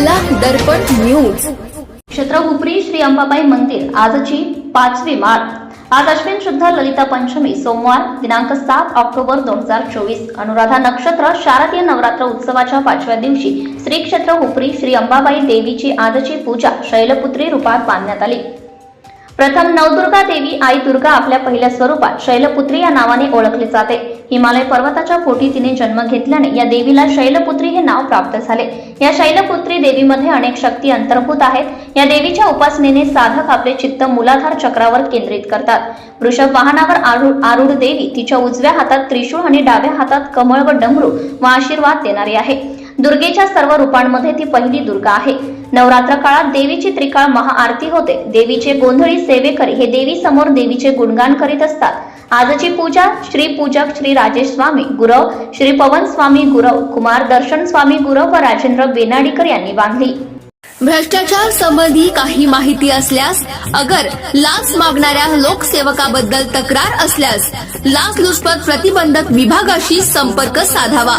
दर्पण news. क्षेत्र हुपरी श्री अंबाबाई मंदिर आजची पाचवी माळ. आज अश्विन शुद्ध ललिता पंचमी सोमवार दिनांक सात ऑक्टोबर दोन हजार चोवीस. अनुराधा नक्षत्र शारदीय नवरात्र उत्सवाच्या पाचव्या दिवशी श्री क्षेत्र हुपरी श्री अंबाबाई देवीची आजची पूजा शैलपुत्री रूपात बांधण्यात आली. प्रथम नवदुर्गा देवी आई दुर्गा आपल्या पहिल्या स्वरूपात शैलपुत्री या नावाने ओळखली जाते. हिमालय पर्वताच्या पोटी तिने जन्म घेतल्याने या देवीला शैलपुत्री हे नाव प्राप्त झाले. या शैलपुत्री देवीमध्ये अनेक शक्ती अंतर्भूत आहेत. या देवीच्या उपासनेने साधक आपले चित्त मुलाधार चक्रावर केंद्रित करतात. वृषभ वाहनावर आरूढ आरूढ देवी तिच्या उजव्या हातात त्रिशूळ आणि डाव्या हातात कमळ व डमरू व आशीर्वाद देणारी आहे. दुर्गेच्या सर्व रूपांमध्ये ती पहिली दुर्गा आहे. नवरात्र काळात देवीची त्रिकाळ महाआरती होते. देवीचे गोंधळी सेवेकरी हे देवी समोर देवीचे गुणगान करीत असतात. आजची पूजा श्री पूजक श्री राजेश स्वामी गुरव श्री पवन स्वामी गुरव कुमार दर्शन स्वामी गुरव व राजेंद्र बेनाडीकर यांनी बांधली. भ्रष्टाचार संबंधी काही माहिती असल्यास अगर लाच मागणाऱ्या लोकसेवकाबद्दल तक्रार असल्यास लाच लुचपत प्रतिबंधक विभागाशी संपर्क साधावा.